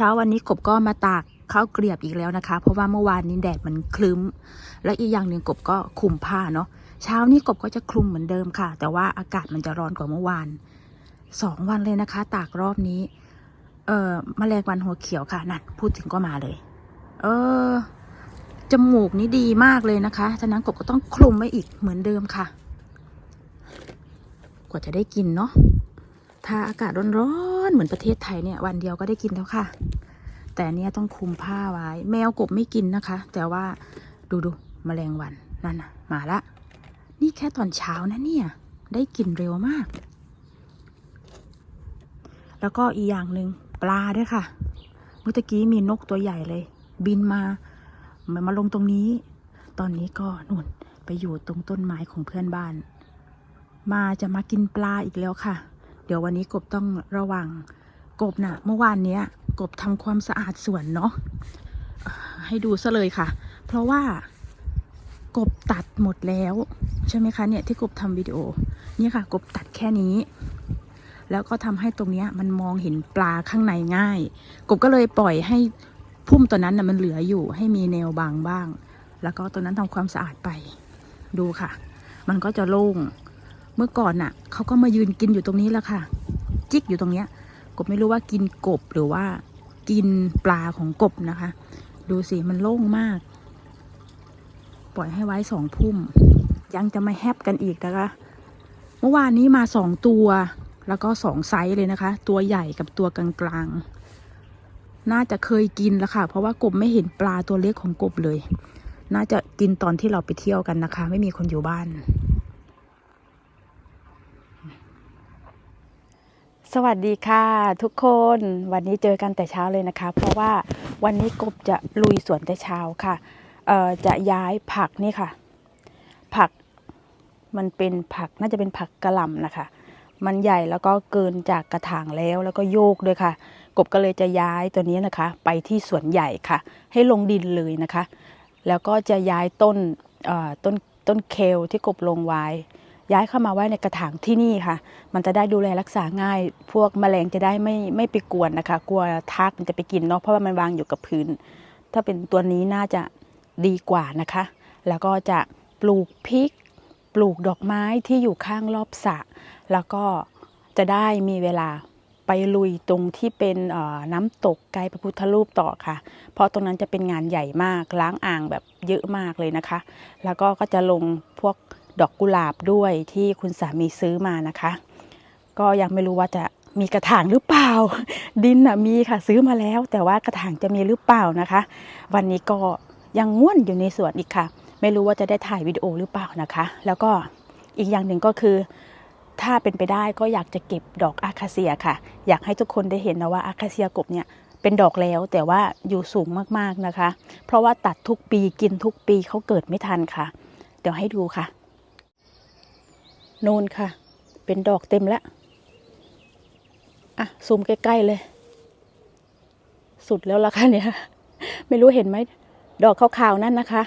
เช้าวันนี้กบก็มาตากข้าวเกลียบอีกแล้วนะคะ เพราะว่าเมื่อวานนี้แดดมันคลึ้ม และอีกอย่างหนึ่งกบก็คลุมผ้าเนาะเช้านี้กบก็จะคลุมเหมือนเดิมค่ะ แต่ว่าอากาศมันจะร้อนกว่าเมื่อวานสองวันเลยนะคะ ตากรอบนี้ เอ่อมแมลงวันหัวเขียวค่ะนั่นพูดถึงก็มาเลย เออจมูกนี่ดีมากเลยนะคะฉะนั้นกบก็ต้องคลุมไว้อีกเหมือนเดิมค่ะ กว่าจะได้กินเนาะถ้าอากาศร้อน ๆเหมือนประเทศไทยเนี่ยวันเดียวก็ได้กินแล้วค่ะ แต่อันเนี้ยต้องคลุมผ้าไว้ แมวกบไม่กินนะคะ แต่ว่าดูดูมแมลงวันนั่นน่ะมาละ นี่แค่ตอนเช้านะเนี่ย ได้กินเร็วมาก แล้วก็อีกอย่างหนึ่งปลาด้วยค่ะ เมื่อกี้มีนกตัวใหญ่เลย บินมามันมาลงตรงนี้ ตอนนี้ก็นุ่นไปอยู่ตรงต้นไม้ของเพื่อนบ้าน มาจะมากินปลาอีกแล้วค่ะ เดี๋ยววันนี้กบต้องระวัง กบน่ะ เมื่อวานเนี้ย กบทำความสะอาดสวนเนาะให้ดูซะเลยค่ะ เพราะว่ากบตัดหมดแล้ว ใช่ไหมคะเนี่ยที่กบทำวิดีโอเนี่ยค่ะ กบตัดแค่นี้ แล้วก็ทำให้ตรงเนี้ยมันมองเห็นปลาข้างในง่าย กบก็เลยปล่อยให้พุ่มตัวนั้นน่ะมันเหลืออยู่ให้มีแนวบางบ้าง แล้วก็ตัวนั้นทำความสะอาดไปดูค่ะ มันก็จะโล่ง เมื่อก่อนน่ะเขาก็มายืนกินอยู่ตรงนี้แหละค่ะ จิกอยู่ตรงเนี้ย กบไม่รู้ว่ากินกบหรือว่ากินปลาของกบนะคะ ดูสิมันโล่งมาก ปล่อยให้ไว้สองพุ่ม ยังจะมาแฮปกันอีกนะคะ เมื่อวานนี้มาสองตัว แล้วก็สองไซส์เลยนะคะ ตัวใหญ่กับตัวกลางๆ น่าจะเคยกินแล้วค่ะ เพราะว่ากบไม่เห็นปลาตัวเล็กของกบเลย น่าจะกินตอนที่เราไปเที่ยวกันนะคะ ไม่มีคนอยู่บ้าน สวัสดีค่ะ ทุกคนวันนี้เจอกันแต่เช้าเลยนะคะ เพราะว่าวันนี้กบจะลุยสวนแต่เช้าค่ะเอ่อจะย้ายผักนี่ค่ะ ผักมันเป็นผักน่าจะเป็นผักกระหล่ำนะคะ มันใหญ่แล้วก็เกินจากกระถางแล้วแล้วก็โยกด้วยค่ะ กบก็เลยจะย้ายตัวนี้นะคะ ไปที่สวนใหญ่ค่ะ ให้ลงดินเลยนะคะ แล้วก็จะย้ายต้นเอ่อต้นต้นเคลที่กบลงไว้ ย้ายเข้ามาไว้ในกระถางที่นี่ค่ะ มันจะได้ดูแลรักษาง่าย พวกแมลงจะได้ไม่ไม่ไปกวนนะคะ กลัวทากมันจะไปกินเนาะเพราะว่ามันวางอยู่กับพื้น ถ้าเป็นตัวนี้น่าจะดีกว่านะคะ แล้วก็จะปลูกพริก ปลูกดอกไม้ที่อยู่ข้างรอบสระแล้วก็จะได้มีเวลาไปลุยตรงที่เป็นน้ำตกไกลพระพุทธรูปต่อค่ะ เพราะตรงนั้นจะเป็นงานใหญ่มากล้างอ่างแบบเยอะมากเลยนะคะ แล้วก็ก็จะลงพวก ดอกกุหลาบด้วยที่คุณสามีซื้อมานะคะ ก็ยังไม่รู้ว่าจะมีกระถางหรือเปล่า ดินนะมีค่ะซื้อมาแล้ว แต่ว่ากระถางจะมีหรือเปล่านะคะ วันนี้ก็ยังง่วนอยู่ในสวนอีกค่ะ ไม่รู้ว่าจะได้ถ่ายวิดีโอหรือเปล่านะคะ แล้วก็อีกอย่างหนึ่งก็คือ ถ้าเป็นไปได้ก็อยากจะเก็บดอกอาคาเซียค่ะ อยากให้ทุกคนได้เห็นนะว่าอาคาเซียกบเนี่ยเป็นดอกแล้วแต่ว่าอยู่สูงมากๆนะคะ เพราะว่าตัดทุกปีกินทุกปีเขาเกิดไม่ทันค่ะ เดี๋ยวให้ดูค่ะ นูนค่ะ เป็นดอกเต็มแล้ว อะ ซูมใกล้ ๆ เลย สุดแล้วล่ะค่ะเนี่ย ไม่รู้เห็นไหม ดอกขาวๆนั่นนะคะ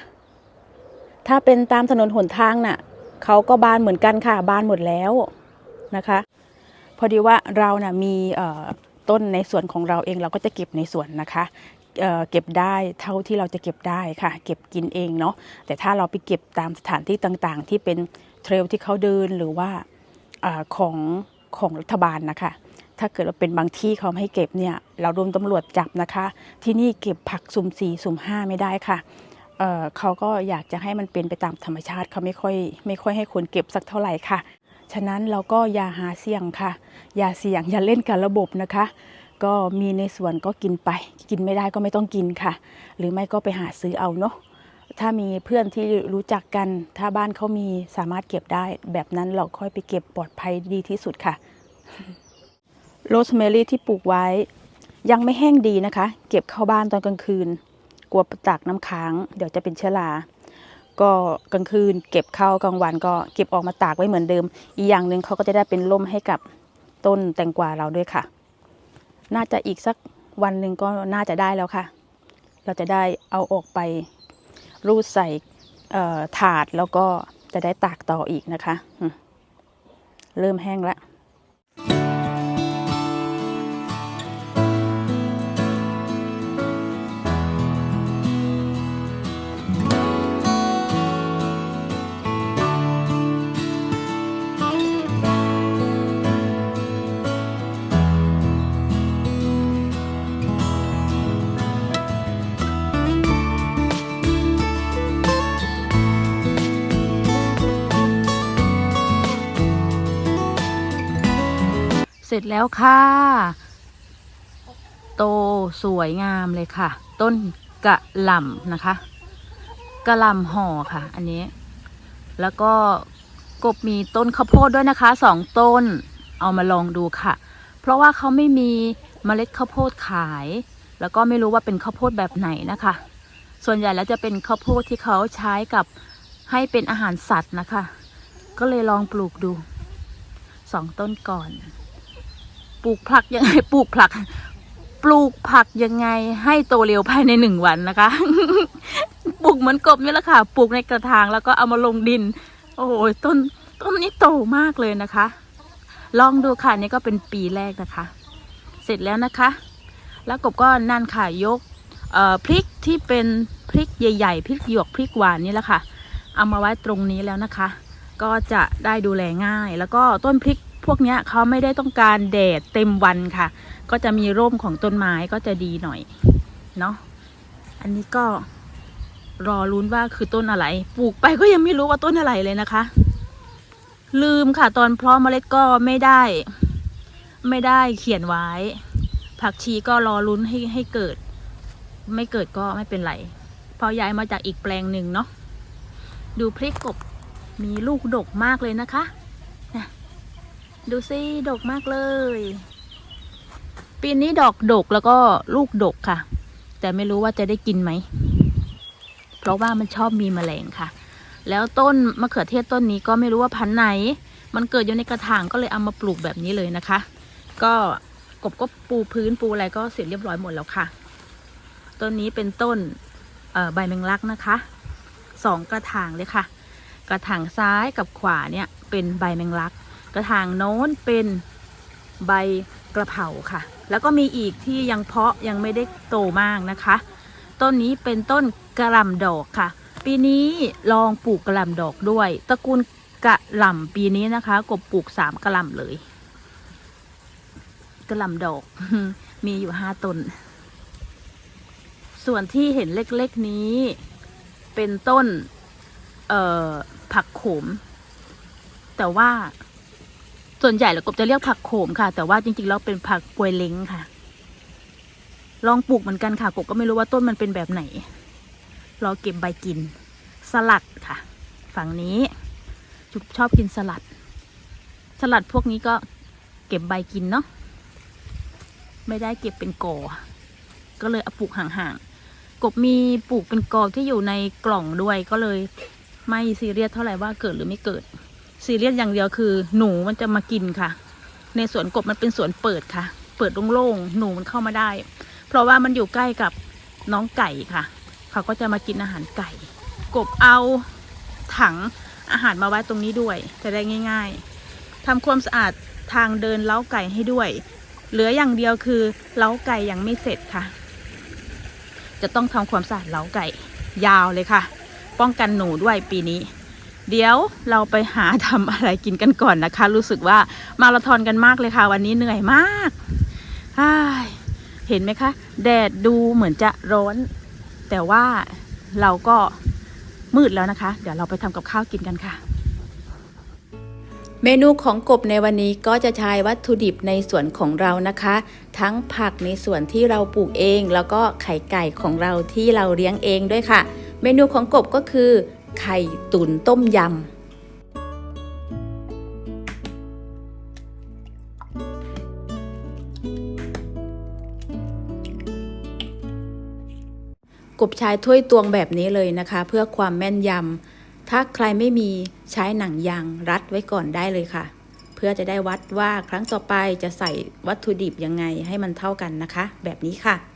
ถ้าเป็นตามถนนหนทางน่ะ เขาก็บานเหมือนกันค่ะ บานหมดแล้วนะคะ พอดีว่าเราน่ะมีต้นในสวนของเราเองเราก็จะเก็บในสวนนะคะเเก็บได้เท่าที่เราจะเก็บได้ค่ะ เก็บกินเองเนาะแต่ถ้าเราไปเก็บตามสถานที่ต่างๆ ที่เป็น เทรลที่เขาเดินหรือว่าอของของรัฐบาลนะคะ ถ้าเกิดว่าเป็นบางที่เขาไม่ให้เก็บเนี่ย เราโดนตำรวจจับนะคะ ที่นี่เก็บผักสุ่มสี่สุ่มห้าไม่ได้ค่ะเเขาก็อยากจะให้มันเป็นไปตามธรรมชาติเขาไม่ค่อยไม่ค่อยให้คนเก็บสักเท่าไหร่ค่ะ ฉะนั้นเราก็อย่าหาเสี่ยงค่ะ อย่าเสี่ยงอย่าเล่นกับระบบนะคะ ก็มีในส่วนก็กินไป กินไม่ได้ก็ไม่ต้องกินค่ะ หรือไม่ก็ไปหาซื้อเอาเนาะ ถ้ามีเพื่อนที่รู้จักกัน ถ้าบ้านเขามีสามารถเก็บได้ แบบนั้นเราค่อยไปเก็บปลอดภัยดีที่สุดค่ะ โรสแมรี่ที่ปลูกไว้ ยังไม่แห้งดีนะคะ เก็บเข้าบ้านตอนกลางคืน กลัวจากน้ำค้าง เดี๋ยวจะเป็นเชื้อราก็กลางคืน เก็บเข้ากลางวันก็เก็บออกมาตากไว้เหมือนเดิม อีกอย่างหนึ่งเขาก็จะได้เป็นร่มให้กับต้นแตงกวาเราด้วยค่ะ น่าจะอีกสักวันหนึ่งก็น่าจะได้แล้วค่ะ เราจะได้เอาออกไป รูดใส่ถาดแล้วก็จะได้ตากต่ออีกนะคะ เริ่มแห้งแล้ว สร็จแล้วค่ะ โตสวยงามเลยค่ะ ต้นกะหล่ำนะคะกะหล่ำห่อค่ะ อันนี้ แล้วก็กบมีต้นข้าวโพดด้วยนะคะสองต้นเอามาลองดูค่ะ เพราะว่าเขาไม่มีเมล็ดข้าวโพดขาย แล้วก็ไม่รู้ว่าเป็นข้าวโพดแบบไหนนะคะ ส่วนใหญ่แล้วจะเป็นข้าวโพดที่เขาใช้กับให้เป็นอาหารสัตว์นะคะ ก็เลยลองปลูกดูสองต้นก่อน ปลูกผักยังไงปลูกผัก ปลูกผักยังไงให้โตเร็วภายในหนึ่งวันนะคะ ปลูกเหมือนกบนี่แหละค่ะ ปลูกในกระถางแล้วก็เอามาลงดิน โอ้โหต้นต้นนี้โตมากเลยนะคะ ลองดูค่ะนี่ก็เป็นปีแรกนะคะ เสร็จแล้วนะคะ แล้วกบก็นั่นค่ะยกพริกที่เป็นพริกใหญ่ๆพริกหยวกพริกหวานนี่แหละค่ะ เอามาไว้ตรงนี้แล้วนะคะ ก็จะได้ดูแลง่าย แล้วก็ต้นพริก พวกนี้เขาไม่ได้ต้องการแดดเต็มวันค่ะ ก็จะมีร่มของต้นไม้ก็จะดีหน่อยเนาะอันนี้ก็รอลุ้นว่าคือต้นอะไร ปลูกไปก็ยังไม่รู้ว่าต้นอะไรเลยนะคะ ลืมค่ะ ตอนเพาะเมล็ดก็ไม่ได้ ไม่ได้เขียนไว้ ผักชีก็รอลุ้นให้ให้เกิด ไม่เกิดก็ไม่เป็นไรเพอย้ายมาจากอีกแปลงหนึ่งเนาะดูพริกกบมีลูกดกมากเลยนะคะ ดูซิดกมากเลย ปีนี้ดอกดกแล้วก็ลูกดกค่ะ แต่ไม่รู้ว่าจะได้กินไหม เพราะว่ามันชอบมีแมลงค่ะ แล้วต้นมะเขือเทศต้นนี้ก็ไม่รู้ว่าพันธุ์ไหน มันเกิดอยู่ในกระถางก็เลยเอามาปลูกแบบนี้เลยนะคะ ก็กบก็ปูพื้นปูอะไรก็เสร็จเรียบร้อยหมดแล้วค่ะ ต้นนี้เป็นต้นใบแมงลักนะคะสองกระถางเลยค่ะ กระถางซ้ายกับขวาเนี่ยเป็นใบแมงลัก กระถางโน้นเป็นใบกระเพราค่ะ แล้วก็มีอีกที่ยังเพาะยังไม่ได้โตมากนะคะ ต้นนี้เป็นต้นกระหล่ำดอกค่ะ ปีนี้ลองปลูกกระหล่ำดอกด้วย ตระกูลกระหล่ำปีนี้นะคะกบปลูกสามกระหล่ำเลยกระหล่ำดอกมีอยู่ห้าต้น ส่วนที่เห็นเล็กๆนี้เป็นต้น เอ่อ ผักโขม แต่ว่า ส่วนใหญ่แล้วกบจะเรียกผักโขมค่ะ แต่ว่าจริงๆแล้วเป็นผักปวยเล้งค่ะ ลองปลูกเหมือนกันค่ะ กบก็ไม่รู้ว่าต้นมันเป็นแบบไหน รอเก็บใบกิน สลัดค่ะ ฝั่งนี้ จุบชอบกินสลัด สลัดพวกนี้ก็เก็บใบกินเนาะ ไม่ได้เก็บเป็นกอ ก็เลยเอาปลูกห่างๆ กบมีปลูกเป็นกอที่อยู่ในกล่องด้วย ก็เลยไม่ซีเรียสเท่าไหร่ว่าเกิดหรือไม่เกิด ซีเรียสอย่างเดียวคือ หนูมันจะมากินค่ะ ในสวนกบมันเป็นสวนเปิดค่ะ เปิดโล่งๆหนูมันเข้ามาได้ เพราะว่ามันอยู่ใกล้กับน้องไก่ค่ะ เขาก็จะมากินอาหารไก่ กบเอาถังอาหารมาไว้ตรงนี้ด้วยจะได้ง่าย ๆทำความสะอาดทางเดินเล้าไก่ให้ด้วย เหลืออย่างเดียวคือเล้าไก่ยังไม่เสร็จค่ะ จะต้องทำความสะอาดเล้าไก่ยาวเลยค่ะ ป้องกันหนูด้วยปีนี้ เดี๋ยวเราไปหาทำอะไรกินกันก่อนนะคะ รู้สึกว่ามาราธอนกันมากเลยค่ะ วันนี้เหนื่อยมากายเห็นไหมคะ แดดดูเหมือนจะร้อน แต่ว่าเราก็มืดแล้วนะคะ เดี๋ยวเราไปทำกับข้าวกินกันค่ะ เมนูของกบในวันนี้ก็จะใช้วัตถุดิบในสวนของเรานะคะ ทั้งผักในสวนที่เราปลูกเอง แล้วก็ไข่ไก่ของเราที่เราเลี้ยงเองด้วยค่ะ เมนูของกบก็คือ ไข่ตุ๋นต้มยำกบชายถ้วยตวงแบบนี้เลยนะคะ เพื่อความแม่นยำ ถ้าใครไม่มีใช้หนังยางรัดไว้ก่อนได้เลยค่ะ เพื่อจะได้วัดว่าครั้งต่อไปจะใส่วัตถุดิบยังไงให้มันเท่ากันนะคะ แบบนี้ค่ะ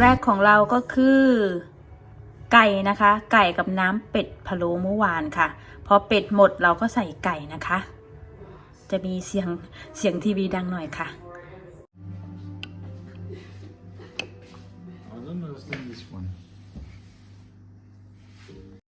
แรกของเราก็คือ ไก่นะคะ ไก่กับน้ำเป็ดพะโล้เมื่อวานค่ะ พอเป็ดหมดเราก็ใส่ไก่นะคะ จะมีเสียงเสียงทีวีดังหน่อยค่ะ